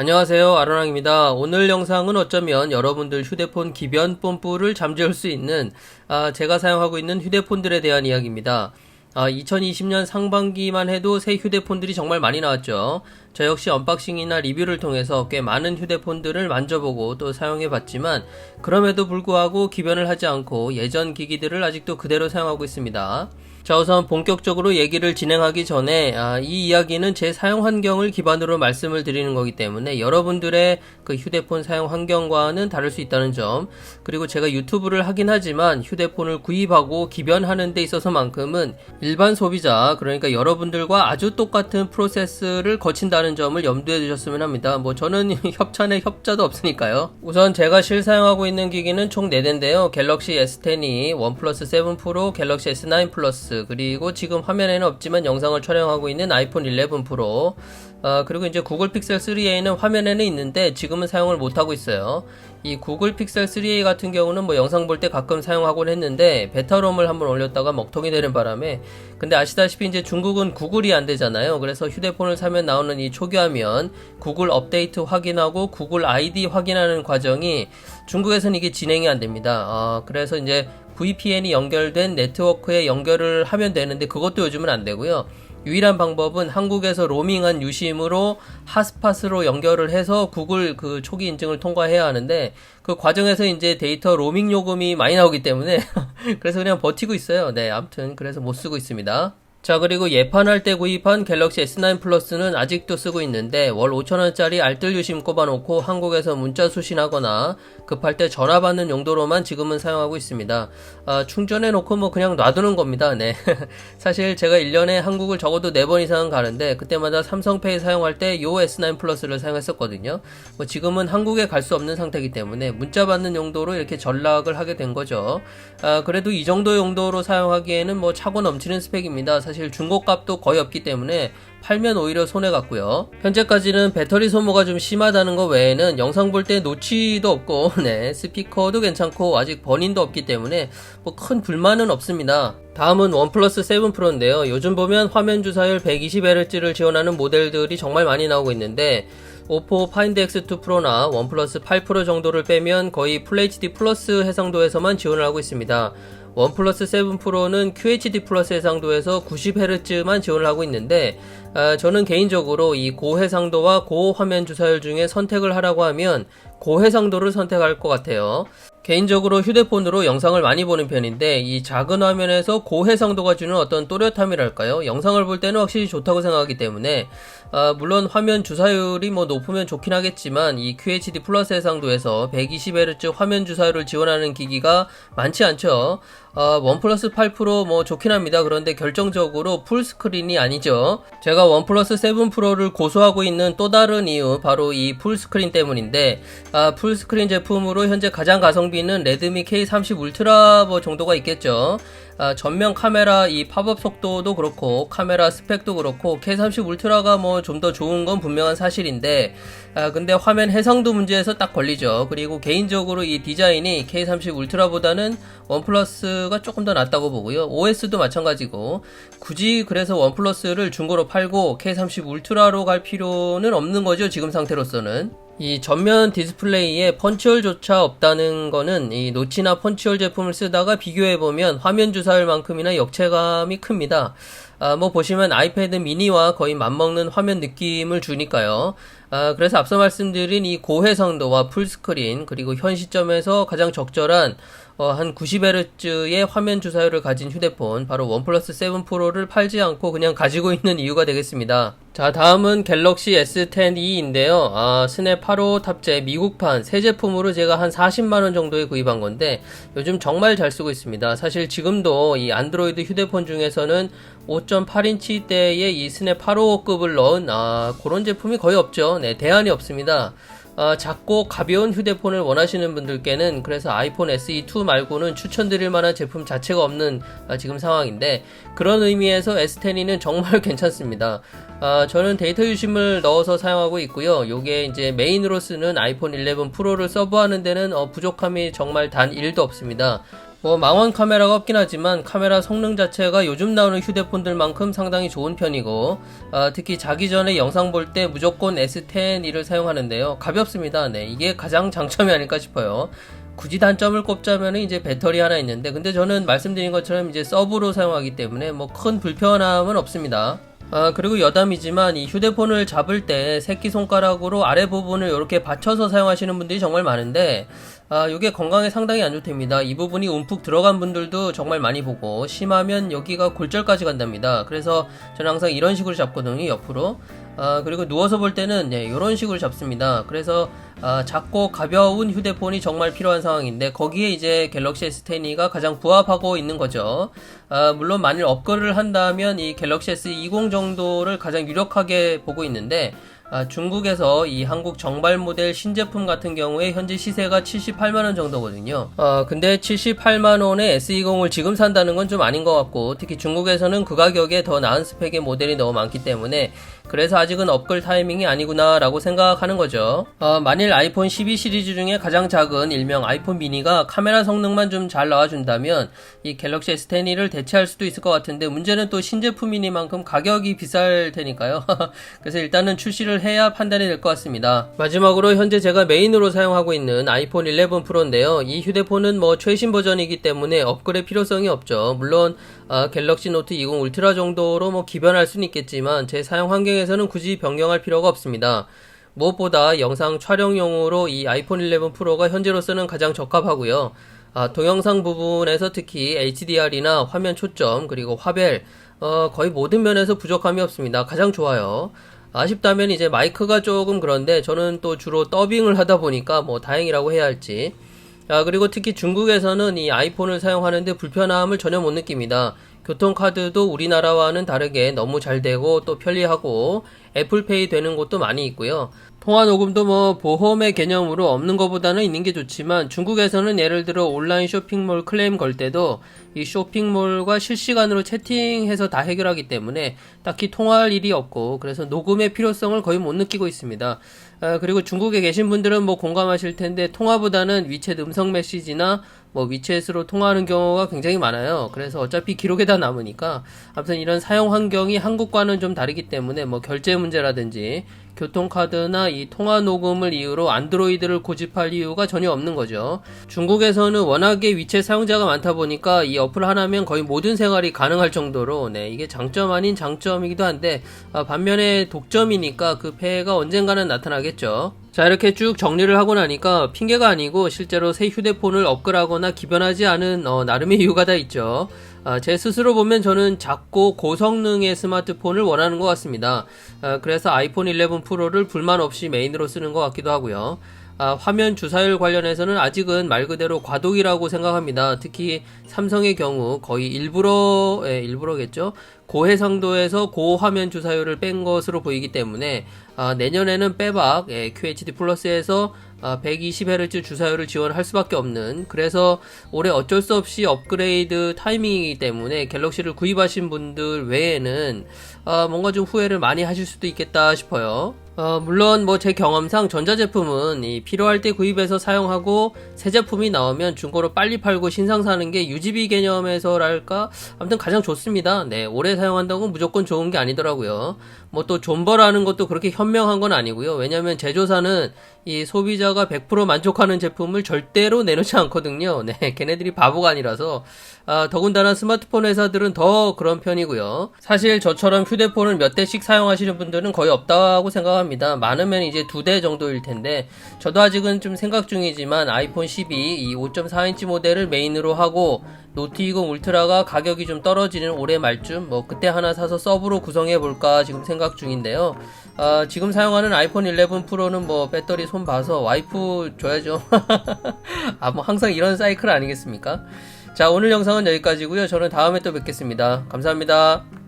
안녕하세요. 아로랑입니다. 오늘 영상은 어쩌면 여러분들 휴대폰 기변 뽐뿌를 잠재울 수 있는 아, 제가 사용하고 있는 휴대폰들에 대한 이야기입니다. 아, 2020년 상반기만 해도 새 휴대폰들이 정말 많이 나왔죠. 저 역시 언박싱이나 리뷰를 통해서 꽤 많은 휴대폰들을 만져보고 또 사용해 봤지만 그럼에도 불구하고 기변을 하지 않고 예전 기기들을 아직도 그대로 사용하고 있습니다 자, 우선 본격적으로 얘기를 진행하기 전에 아, 이 이야기는 제 사용 환경을 기반으로 말씀을 드리는 거기 때문에 여러분들의 그 휴대폰 사용 환경과는 다를 수 있다는 점 그리고 제가 유튜브를 하긴 하지만 휴대폰을 구입하고 기변하는 데 있어서만큼은 일반 소비자 그러니까 여러분들과 아주 똑같은 프로세스를 거친다는 점을 염두에 두셨으면 합니다. 뭐 저는 협찬에 협자도 없으니까요. 우선 제가 실사용하고 있는 기기는 총 4대인데요. 갤럭시 S10이 원 플러스 7 프로, 갤럭시 S9 플러스 그리고 지금 화면에는 없지만 영상을 촬영하고 있는 아이폰 11 프로 어, 그리고 이제 구글 픽셀 3a는 화면에는 있는데 지금은 사용을 못하고 있어요. 이 구글 픽셀 3a 같은 경우는 뭐 영상 볼 때 가끔 사용하곤 했는데 베타롬을 한번 올렸다가 먹통이 되는 바람에. 근데 아시다시피 이제 중국은 구글이 안 되잖아요. 그래서 휴대폰을 사면 나오는 이 초기화면 구글 업데이트 확인하고 구글 아이디 확인하는 과정이 중국에서는 이게 진행이 안 됩니다. 어, 그래서 이제 VPN이 연결된 네트워크에 연결을 하면 되는데 그것도 요즘은 안 되고요. 유일한 방법은 한국에서 로밍한 유심으로 핫스팟으로 연결을 해서 구글 그 초기 인증을 통과해야 하는데 그 과정에서 이제 데이터 로밍 요금이 많이 나오기 때문에 그래서 그냥 버티고 있어요. 네, 아무튼 그래서 못 쓰고 있습니다. 자 그리고 예판할 때 구입한 갤럭시 S9 플러스는 아직도 쓰고 있는데 월 5천원짜리 알뜰 유심 꼽아놓고 한국에서 문자 수신하거나 급할 때 전화 받는 용도로만 지금은 사용하고 있습니다. 아, 충전해 놓고 뭐 그냥 놔두는 겁니다. 네. 사실 제가 1년에 한국을 적어도 4번 이상은 가는데 그때마다 삼성페이 사용할 때 요 S9 플러스를 사용했었거든요. 뭐 지금은 한국에 갈 수 없는 상태이기 때문에 문자 받는 용도로 이렇게 전락을 하게 된 거죠. 아, 그래도 이 정도 용도로 사용하기에는 뭐 차고 넘치는 스펙입니다. 사실 중고값도 거의 없기 때문에 팔면 오히려 손해 같고요. 현재까지는 배터리 소모가 좀 심하다는 것 외에는 영상 볼 때 노치도 없고, 네, 스피커도 괜찮고 아직 번인도 없기 때문에 뭐 큰 불만은 없습니다. 다음은 원플러스 7 프로인데요. 요즘 보면 화면 주사율 120Hz를 지원하는 모델들이 정말 많이 나오고 있는데 오포 파인드 X2 프로나 원플러스 8 프로 정도를 빼면 거의 FHD 플러스 해상도에서만 지원을 하고 있습니다. 원 플러스 7 프로는 QHD 플러스 해상도에서 90Hz만 지원을 하고 있는데 아, 저는 개인적으로 이 고해상도와 고화면 주사율 중에 선택을 하라고 하면 고해상도를 선택할 것 같아요. 개인적으로 휴대폰으로 영상을 많이 보는 편인데 이 작은 화면에서 고해상도가 주는 어떤 또렷함이랄까요? 영상을 볼 때는 확실히 좋다고 생각하기 때문에 아, 물론 화면 주사율이 뭐 높으면 좋긴 하겠지만 이 QHD 플러스 해상도에서 120Hz 화면 주사율을 지원하는 기기가 많지 않죠. 어, 원 플러스 8 프로 뭐 좋긴 합니다. 그런데 결정적으로 풀 스크린이 아니죠. 제가 원 플러스 7 프로를 고수하고 있는 또 다른 이유 바로 이 풀 스크린 때문인데 아, 풀 스크린 제품으로 현재 가장 가성비는 레드미 K30 울트라 뭐 정도가 있겠죠. 아, 전면 카메라 이 팝업 속도도 그렇고 카메라 스펙도 그렇고 K30 울트라가 뭐 좀 더 좋은 건 분명한 사실인데 아, 근데 화면 해상도 문제에서 딱 걸리죠. 그리고 개인적으로 이 디자인이 K30 울트라보다는 원 플러스가 조금 더 낫다고 보고요. OS도 마찬가지고 굳이 그래서 원 플러스를 중고로 팔고 K30 울트라로 갈 필요는 없는 거죠. 지금 상태로서는. 이 전면 디스플레이에 펀치홀조차 없다는 거는 이 노치나 펀치홀 제품을 쓰다가 비교해보면 화면 주사율 만큼이나 역체감이 큽니다. 아, 뭐 보시면 아이패드 미니와 거의 맞먹는 화면 느낌을 주니까요. 아, 그래서 앞서 말씀드린 이 고해상도와 풀스크린 그리고 현 시점에서 가장 적절한 어, 한 90Hz의 화면 주사율을 가진 휴대폰 바로 원플러스 7 프로를 팔지 않고 그냥 가지고 있는 이유가 되겠습니다. 자 다음은 갤럭시 S10e인데요. 아, 스냅 8호 탑재 미국판 새 제품으로 제가 한 40만원 정도에 구입한 건데 요즘 정말 잘 쓰고 있습니다. 사실 지금도 이 안드로이드 휴대폰 중에서는 5.8인치 대의 이 스냅 8호급을 넣은 아, 그런 제품이 거의 없죠. 네, 대안이 없습니다. 어, 작고 가벼운 휴대폰을 원하시는 분들께는 그래서 아이폰 SE2 말고는 추천드릴 만한 제품 자체가 없는 어, 지금 상황인데 그런 의미에서 S10e는 정말 괜찮습니다. 어, 저는 데이터 유심을 넣어서 사용하고 있고요. 요게 이제 메인으로 쓰는 아이폰 11 프로를 서브하는 데는 어, 부족함이 정말 단 1도 없습니다. 뭐 망원 카메라가 없긴 하지만 카메라 성능 자체가 요즘 나오는 휴대폰들만큼 상당히 좋은 편이고 아, 특히 자기 전에 영상 볼 때 무조건 S10E를 사용하는데요. 가볍습니다. 네 이게 가장 장점이 아닐까 싶어요. 굳이 단점을 꼽자면 이제 배터리 하나 있는데 근데 저는 말씀드린 것처럼 이제 서브로 사용하기 때문에 뭐 큰 불편함은 없습니다. 아, 그리고 여담이지만 이 휴대폰을 잡을 때 새끼손가락으로 아래 부분을 이렇게 받쳐서 사용하시는 분들이 정말 많은데 아, 이게 건강에 상당히 안 좋답니다. 이 부분이 움푹 들어간 분들도 정말 많이 보고 심하면 여기가 골절까지 간답니다. 그래서 저는 항상 이런 식으로 잡거든요. 옆으로. 아, 그리고 누워서 볼 때는 네, 이런 식으로 잡습니다. 그래서 아, 작고 가벼운 휴대폰이 정말 필요한 상황인데 거기에 이제 갤럭시 S10가 가장 부합하고 있는 거죠. 아, 물론 만일 업글을 한다면 이 갤럭시 S20 정도를 가장 유력하게 보고 있는데 아, 중국에서 이 한국 정발 모델 신제품 같은 경우에 현재 시세가 78만원 정도거든요. 아, 근데 78만원에 S20을 지금 산다는 건 좀 아닌 것 같고, 특히 중국에서는 그 가격에 더 나은 스펙의 모델이 너무 많기 때문에, 그래서 아직은 업글 타이밍이 아니구나 라고 생각하는 거죠. 아, 만일 아이폰 12 시리즈 중에 가장 작은 일명 아이폰 미니가 카메라 성능만 좀 잘 나와준다면, 이 갤럭시 S10을 대체할 수도 있을 것 같은데, 문제는 또 신제품이니만큼 가격이 비쌀 테니까요. 그래서 일단은 출시를 해야 판단이 될 것 같습니다. 마지막으로 현재 제가 메인으로 사용하고 있는 아이폰 11 프로인데요. 이 휴대폰은 뭐 최신 버전이기 때문에 업그레이드 필요성이 없죠. 물론 아, 갤럭시 노트 20 울트라 정도로 뭐 기변할 수는 있겠지만 제 사용 환경에 서는 굳이 변경할 필요가 없습니다. 무엇보다 영상 촬영용으로 이 아이폰 11 프로가 현재로서는 가장 적합하고요. 아, 동영상 부분에서 특히 HDR이나 화면 초점 그리고 화벨 어, 거의 모든 면에서 부족함이 없습니다. 가장 좋아요. 아쉽다면 이제 마이크가 조금 그런데 저는 또 주로 더빙을 하다 보니까 뭐 다행이라고 해야 할지. 아, 그리고 특히 중국에서는 이 아이폰을 사용하는데 불편함을 전혀 못 느낍니다. 교통카드도 우리나라와는 다르게 너무 잘 되고 또 편리하고 애플페이 되는 곳도 많이 있고요. 통화 녹음도 뭐 보험의 개념으로 없는 것보다는 있는 게 좋지만 중국에서는 예를 들어 온라인 쇼핑몰 클레임 걸 때도 이 쇼핑몰과 실시간으로 채팅해서 다 해결하기 때문에 딱히 통화할 일이 없고 그래서 녹음의 필요성을 거의 못 느끼고 있습니다. 아, 그리고 중국에 계신 분들은 뭐 공감하실 텐데 통화보다는 위챗 음성 메시지나 뭐 위챗으로 통화하는 경우가 굉장히 많아요. 그래서 어차피 기록에 다 남으니까 아무튼 이런 사용 환경이 한국과는 좀 다르기 때문에 뭐 결제 문제라든지 교통카드나 이 통화 녹음을 이유로 안드로이드를 고집할 이유가 전혀 없는 거죠. 중국에서는 워낙에 위챗 사용자가 많다 보니까 이 어플 하나면 거의 모든 생활이 가능할 정도로 네, 이게 장점 아닌 장점이기도 한데 아, 반면에 독점이니까 그 폐해가 언젠가는 나타나겠죠. 자 이렇게 쭉 정리를 하고 나니까 핑계가 아니고 실제로 새 휴대폰을 업글하거나 기변하지 않은 어, 나름의 이유가 다 있죠. 아, 제 스스로 보면 저는 작고 고성능의 스마트폰을 원하는 것 같습니다. 아, 그래서 아이폰 11 프로를 불만 없이 메인으로 쓰는 것 같기도 하고요. 아, 화면 주사율 관련해서는 아직은 말 그대로 과도기라고 생각합니다. 특히 삼성의 경우 거의 일부러, 예, 일부러겠죠? 고해상도에서 고화면 주사율을 뺀 것으로 보이기 때문에 아, 내년에는 빼박 예, QHD 플러스에서 아, 120Hz 주사율을 지원할 수밖에 없는 그래서 올해 어쩔 수 없이 업그레이드 타이밍이기 때문에 갤럭시를 구입하신 분들 외에는 아, 뭔가 좀 후회를 많이 하실 수도 있겠다 싶어요. 어, 물론 뭐 제 경험상 전자제품은 이 필요할 때 구입해서 사용하고 새 제품이 나오면 중고로 빨리 팔고 신상 사는 게 유지비 개념에서랄까 아무튼 가장 좋습니다. 네, 오래 사용한다고 무조건 좋은 게 아니더라고요. 뭐 또 존버라는 것도 그렇게 현명한 건 아니고요. 왜냐면 제조사는 이 소비자가 100% 만족하는 제품을 절대로 내놓지 않거든요. 네, 걔네들이 바보가 아니라서 아, 더군다나 스마트폰 회사들은 더 그런 편이고요. 사실 저처럼 휴대폰을 몇 대씩 사용하시는 분들은 거의 없다고 생각합니다. 많으면 이제 두 대 정도일 텐데 저도 아직은 좀 생각 중이지만 아이폰 12 이 5.4인치 모델을 메인으로 하고 20 울트라가 가격이 좀 떨어지는 올해 말쯤 뭐 그때 하나 사서 서브로 구성해 볼까 지금 생각 중인데요. 아, 지금 사용하는 아이폰 11 프로는 뭐 배터리 손 봐서 와이프 줘야죠. 아, 뭐 항상 이런 사이클 아니겠습니까? 자, 오늘 영상은 여기까지고요. 저는 다음에 또 뵙겠습니다. 감사합니다.